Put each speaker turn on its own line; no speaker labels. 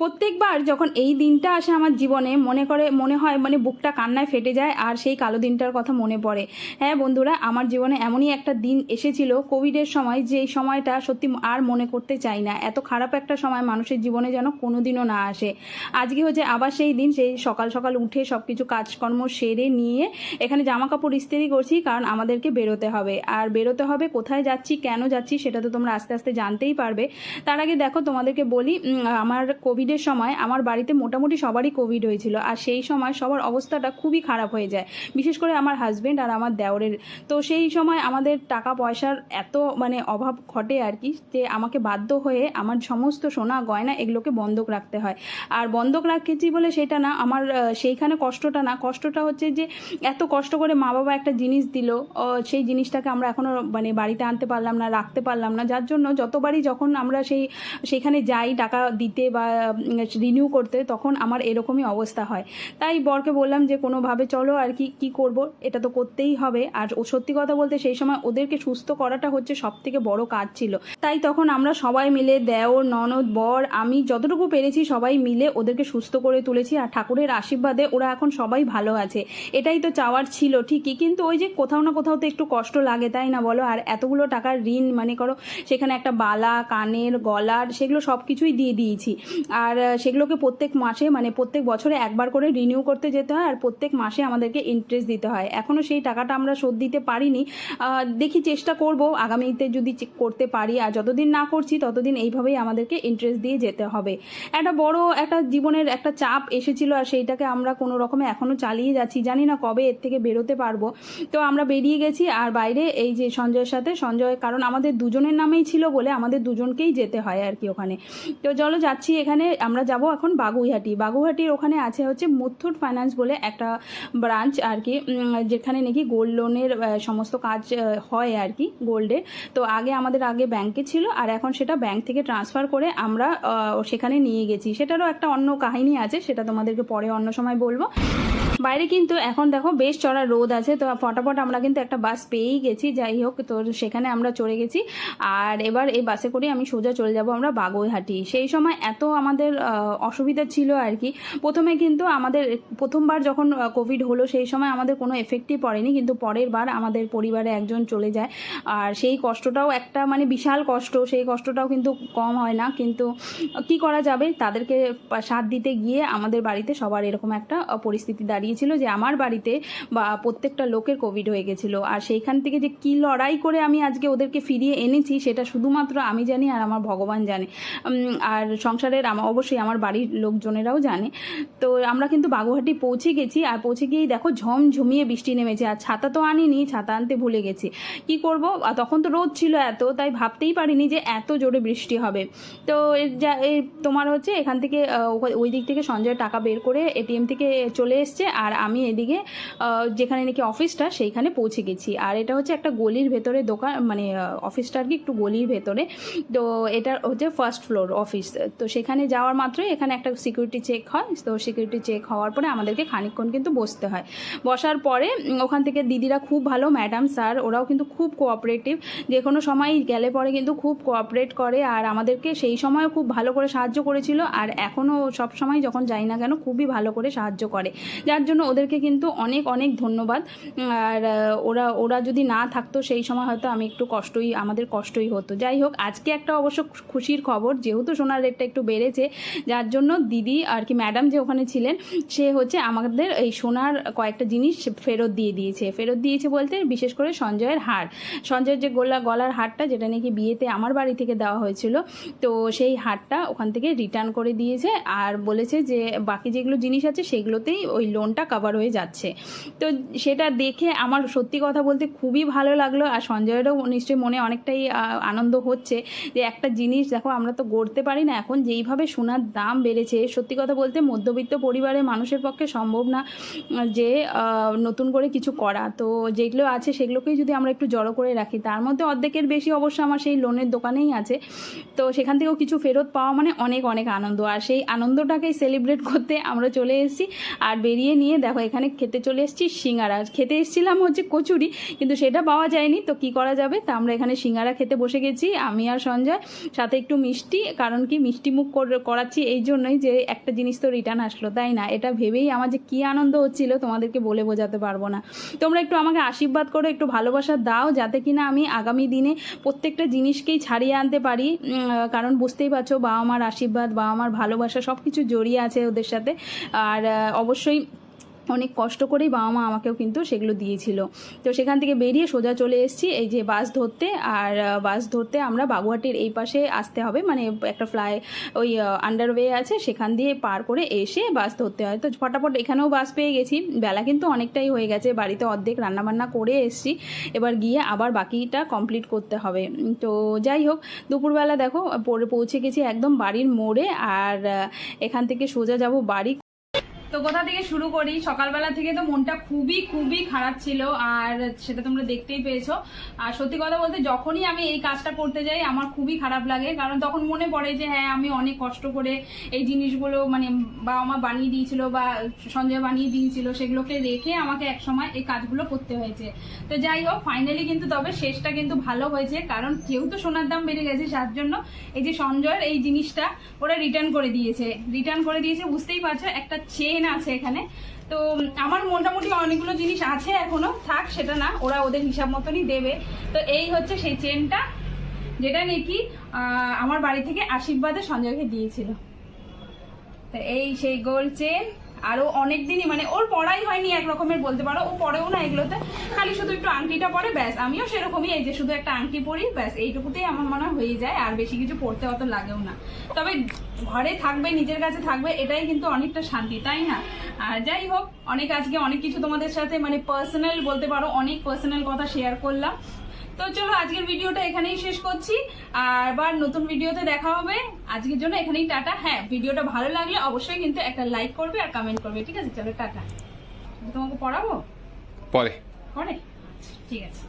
প্রত্যেকবার যখন এই দিনটা আসে আমার জীবনে, মনে করে, মনে হয় মানে বুকটা কান্নায় ফেটে যায় আর সেই কালো দিনটার কথা মনে পড়ে। হ্যাঁ বন্ধুরা, আমার জীবনে এমনই একটা দিন এসেছিল কোভিডের সময় যে সময়টা সত্যি আর মনে করতে চাই না। এত খারাপ একটা সময় মানুষের জীবনে যেন কোনোদিনও না আসে। আজকে হচ্ছে আবার সেই দিন, সেই সকাল সকাল উঠে সব কিছু কাজকর্ম সেরে নিয়ে এখানে জামা কাপড় ইস্ত্রি করছি কারণ আমাদেরকে বেরোতে হবে। আর বেরোতে হবে, কোথায় যাচ্ছি, কেন যাচ্ছি সেটা তো তোমরা আস্তে আস্তে জানতেই পারবে। তার আগে দেখো তোমাদেরকে বলি আমার আমার কোভিডের সময় আমার বাড়িতে মোটামুটি সবারই কোভিড হয়েছিল। আর সেই সময় সবার অবস্থাটা খুবই খারাপ হয়ে যায়। বিশেষ করে আমার হাজব্যান্ড আর আমার দেওরের। তো সেই সময় আমাদের টাকা পয়সার এত মানে অভাব ঘটে আর কি যে আমাকে বাধ্য হয়ে আমার সমস্ত সোনা, গয়না এগুলোকে বন্ধক রাখতে হয়। আর বন্ধক রাখেছি বলে সেটা না, আমার সেইখানে কষ্টটা না। কষ্টটা হচ্ছে যে এত কষ্ট করে মা বাবা একটা জিনিস দিল সেই জিনিসটাকে আমরা এখনও মানে বাড়িতে আনতে পারলাম না, রাখতে পারলাম না। যার জন্য যতবারই যখন আমরা সেই, সেখানে যাই টাকা দিতে বা রিনিউ করতে, তখন আমার এরকমই অবস্থা হয়। তাই বরকে বললাম যে, কোনোভাবে চলো আর কি কি করব? এটা তো করতেই হবে। আর ও সত্যি কথা বলতে সেই সময় ওদেরকে সুস্থ করাটা হচ্ছে সব থেকে বড় কাজ ছিল। তাই তখন আমরা সবাই মিলে দেওর, ননদ, বর, আমি যতটুকু পেরেছি সবাই মিলে ওদেরকে সুস্থ করে তুলেছি। আর ঠাকুরের আশীর্বাদে ওরা এখন সবাই ভালো আছে। এটাই তো চাওয়ার ছিল ঠিকই। কিন্তু ওই যে কোথাও না কোথাও তো একটু কষ্ট লাগে, তাই না বলো? আর এতগুলো টাকার ঋণ মানে করো, সেখানে একটা বালা, কানের, গলার, সেগুলো সব কিছুই দিয়ে দিয়েছি। আর আহ, সেগুলোকে প্রত্যেক মাসে মানে প্রত্যেক বছরে একবার করে রিনিউ করতে যেতে হয় আর প্রত্যেক মাসে আমাদেরকে ইন্টারেস্ট দিতে হয়। এখনও সেই টাকাটা আমরা শোধ দিতে পারিনি। দেখি চেষ্টা করব। আগামীতে যদি করতে পারি আর যতদিন না করছি ততদিন এইভাবেই আমাদেরকে ইন্টারেস্ট দিয়ে যেতে হবে। একটা বড় একটা জীবনের একটা চাপ এসেছিল আর সেইটাকে আমরা কোনো রকমে এখনও চালিয়ে যাচ্ছি। জানি না কবে এর থেকে বেরোতে পারব। তো আমরা বেরিয়ে গেছি আর বাইরে এই যে সঞ্জয়ের সাথে সঞ্জয় কারণ আমাদের দুজনের নামেই ছিল বলে আমাদের দুজনকেই যেতে হয় আর কি ওখানে। তো চলো যাচ্ছি এখানে। আমরা যাব এখন বাগুইহাটি। বাগুইহাটির ওখানে আছে হচ্ছে মুথুট ফাইন্যান্স বলে একটা ব্রাঞ্চ আর কি যেখানে নাকি গোল্ড লোনের সমস্ত কাজ হয় আর কি গোল্ডের তো আগে আমাদের আগে ব্যাংকে ছিল আর এখন সেটা ব্যাংক থেকে ট্রান্সফার করে আমরা সেখানে নিয়ে গেছি। সেটারও একটা অন্য কাহিনী আছে, সেটা তোমাদেরকে পরে অন্য সময় বলব। বাইরে কিন্তু এখন দেখো বেশ চড়া রোদ আছে, তো ফটাফট আমরা কিন্তু একটা বাস পেয়েই গেছি। যাই হোক, তো সেখানে আমরা চড়ে গেছি। আর এবার এই বাসে করে আমি সোজা চলে যাব আমরা বাগুইহাটি। সেই সময় এত আমাদের অসুবিধা ছিল আর কি। প্রথমে কিন্তু আমাদের, প্রথমবার যখন কোভিড হলো, সেই সময় আমাদের কোনো এফেক্টই পড়েনি। কিন্তু পরের বার আমাদের পরিবারে একজন চলে যায়। আর সেই কষ্টটাও একটা মানে বিশাল কষ্ট। সেই কষ্টটাও কিন্তু কম হয় না। কিন্তু কি করা যাবে? তাদেরকে সাথ দিতে গিয়ে আমাদের বাড়িতে সবার এরকম একটা পরিস্থিতি পরিস্থিতি দাঁড়িয়েছিল যে আমার বাড়িতে বা প্রত্যেকটা লোকের কোভিড হয়ে গেছিল। আর সেইখান থেকে যে কি লড়াই করে আমি আজকে ওদেরকে ফিরিয়ে এনেছি, সেটা শুধুমাত্র আমি জানি আর আমার ভগবান জানে। আর সংসারের অবশ্যই আমার বাড়ির লোকজনেরাও জানে। তো আমরা কিন্তু বাগুহাটি পৌঁছে গেছি আর পৌঁছে গিয়েই দেখো ঝমঝমিয়ে বৃষ্টি নেমেছে। আর ছাতা তো আনিনি, ছাতা আনতে ভুলে গেছি। কি করব? তখন তো রোদ ছিল এত, তাই ভাবতেই পারিনি যে এত জোরে বৃষ্টি হবে। তো যা তোমার হচ্ছে এখান থেকে ওই দিক থেকে সঞ্জয় টাকা বের করে এটিএম থেকে চলে এসছে আর আমি এদিকে যেখানে নাকি অফিসটা, সেইখানে পৌঁছে গেছি। আর এটা হচ্ছে একটা গলির ভেতরে দোকান মানে অফিসটা আর কি একটু গলির ভেতরে। তো এটা হচ্ছে ফার্স্ট ফ্লোর অফিস তো সেখানে যাওয়ার মাত্রই এখানে একটা সিকিউরিটি চেক হয়। তো সিকিউরিটি চেক হওয়ার পরে আমাদেরকে খানিকক্ষণ কিন্তু বসতে হয়। বসার পরে ওখান থেকে দিদিরা খুব ভালো ম্যাডাম স্যার ওরাও কিন্তু খুব কোঅপারেটিভ যে কোনো সময় গেলে পরে কিন্তু খুব কোঅপারেট করে। আর আমাদেরকে সেই সময়ও খুব ভালো করে সাহায্য করেছিল। আর এখনও সব সময় যখন যাই না কেন, খুবই ভালো করে সাহায্য করে। যার জন্য ওদেরকে কিন্তু অনেক অনেক ধন্যবাদ। আর ওরা ওরা যদি না থাকতো সেই সময় হয়তো আমি একটু কষ্টই, আমাদের কষ্টই হতো। যাই হোক, আজকে একটা অবশ্য খুশির খবর, যেহেতু সোনার রেটটা একটু বেড়েছে, যার জন্য দিদি আর কি ম্যাডাম যে ওখানে ছিলেন, সে হচ্ছে আমাদের এই সোনার কয়েকটা জিনিস ফেরত দিয়ে দিয়েছে। ফেরত দিয়েছে বলতে বিশেষ করে সঞ্জয়ের হার। সঞ্জয়ের যে গোলা, গলার হারটা, যেটা নাকি বিয়েতে আমার বাড়ি থেকে দেওয়া হয়েছিল, তো সেই হারটা ওখান থেকে রিটার্ন করে দিয়েছে। আর বলেছে যে বাকি যেগুলো জিনিস আছে, সেগুলোতেই ওই লোনটা কভার হয়ে যাচ্ছে। তো সেটা দেখে আমার সত্যি কথা বলতে খুবই ভালো লাগল আর সঞ্জয়েরও নিশ্চয়ই মনে অনেকটাই আনন্দ হচ্ছে যে একটা জিনিস দেখো আমরা তো গড়তে পারি না, এখন যেইভাবে সোনার দাম বেড়েছে, সত্যি কথা বলতে মধ্যবিত্ত পরিবারের মানুষের পক্ষে সম্ভব না যে নতুন করে কিছু করা। তো যেগুলো আছে সেগুলোকেই যদি আমরা একটু জড়ো করে রাখি, তার মধ্যে অর্ধেকের বেশি অবশ্য আমার সেই লোনের দোকানেই আছে। তো সেখান থেকেও কিছু ফেরত পাওয়া মানে অনেক অনেক আনন্দ। আর সেই আনন্দটাকেই সেলিব্রেট করতে আমরা চলে এসেছি আর বেরিয়ে নিয়ে দেখো এখানে খেতে চলে এসেছি সিঙ্গারা। খেতে এসেছিলাম হচ্ছে কচুরি, কিন্তু সেটা পাওয়া যায়নি, তো কি করা যাবে? তা আমরা এখানে সিঙ্গারা খেতে বসে গেছি, আমি আর সঞ্জয়, সাথে একটু মিষ্টি, কারণ কি মিষ্টি মুখ কর- করাচ্ছি এই জন্যই যে একটা জিনিস তো রিটার্ন আসলো, তাই না? এটা ভেবেই আমার যে কী আনন্দ হচ্ছিল তোমাদেরকে বলে বোঝাতে পারব না। তোমরা একটু আমাকে আশীর্বাদ করো, একটু ভালোবাসা দাও, যাতে কিনা আমি আগামী দিনে প্রত্যেকটা জিনিসকেই ছাড়িয়ে আনতে পারি। কারণ বুঝতেই পারছ বাবা মার আশীর্বাদ বাবা মার ভালোবাসা সব কিছু জড়িয়ে আছে ওদের সাথে। আর, অবশ্যই অনেক কষ্ট করেই বাবা মা আমাকেও কিন্তু সেগুলো দিয়েছিল। তো সেখান থেকে বেরিয়ে সোজা চলে এসেছি এই যে বাস ধরতে। আর বাস ধরতে আমরা বাগুয়াটির এই পাশে আসতে হবে। মানে একটা ফ্লাই ওই আন্ডারওয়ে আছে। সেখান দিয়ে পার করে এসে বাস ধরতে হয়। তো ফটাফট এখানেও বাস পেয়ে গেছি। বেলা কিন্তু অনেকটাই হয়ে গেছে। বাড়িতে অর্ধেক রান্নাবান্না করে এসেছি। এবার গিয়ে আবার বাকিটা কমপ্লিট করতে হবে। তো যাই হোক, দুপুরবেলা দেখো পৌঁছে গেছি একদম বাড়ির মোড়ে। আর এখান থেকে সোজা যাব বাড়ি তো কোথা থেকে শুরু করি? সকালবেলা থেকে তো মনটা খুবই খুবই খারাপ ছিল, আর সেটা তোমরা দেখতেই পেয়েছ। আর সত্যি কথা বলতে যখনই আমি এই কাজটা করতে যাই, আমার খুবই খারাপ লাগে। কারণ তখন মনে পড়ে যে হ্যাঁ আমি অনেক কষ্ট করে এই জিনিসগুলো মানে বাবা মা বানিয়ে দিয়েছিল বা সঞ্জয় বানিয়ে দিয়েছিল, সেগুলোকে রেখে আমাকে এক সময় এই কাজগুলো করতে হয়েছে। তো যাই হোক ফাইনালি কিন্তু তবে শেষটা কিন্তু ভালো হয়েছে। কারণ কেউ তো সোনার দাম বেড়ে গেছে, যার জন্য এই যে সঞ্জয়ের এই জিনিসটা ওরা রিটার্ন করে দিয়েছে। রিটার্ন করে দিয়েছে, বুঝতেই পারছ, একটা চেন আছে এখানে। তো আমার মোটামুটি অনেকগুলো জিনিস আছে এখনও। থাক, সেটা না, ওরা ওদের হিসাব মতনই দেবে। তো এই হচ্ছে সেই চেনটা যেটা নাকি আমার বাড়ি থেকে আশীর্বাদে সঞ্জয়কে দিয়েছিল। তো এই সেই গোল চেন আরও অনেক দিনই মানে ওর পড়াই হয়নি এক রকমের বলতে পারো, ও পড়েও না এগুলোতে। খালি শুধু একটু আংটিটা পরে, ব্যাস, আমিও সেরকমই, এই যে শুধু একটা আংটি পরি, ব্যাস, এইটুকুতেই আমার মনে হয়ে যায়, আর বেশি কিছু পড়তে অত লাগেও না। তবে ঘরে থাকবে, নিজের কাছে থাকবে, এটাই কিন্তু অনেকটা শান্তি, তাই না? আর যাই হোক, অনেক আজকে অনেক কিছু তোমাদের সাথে মানে পার্সোনাল বলতে পারো, অনেক পার্সোনাল কথা শেয়ার করলাম। তো চলো আজকের ভিডিওটা এখানেই শেষ করছি। আর আবার নতুন ভিডিওতে দেখা হবে। আজকের জন্য এখানেই টাটা। হ্যাঁ ভিডিওটা ভালো লাগলে অবশ্যই কিন্তু একটা লাইক করবে আর কমেন্ট করবে। ঠিক আছে চলো টাটা। তোমাকে পড়াবো?
পরে।
পরে? ঠিক আছে।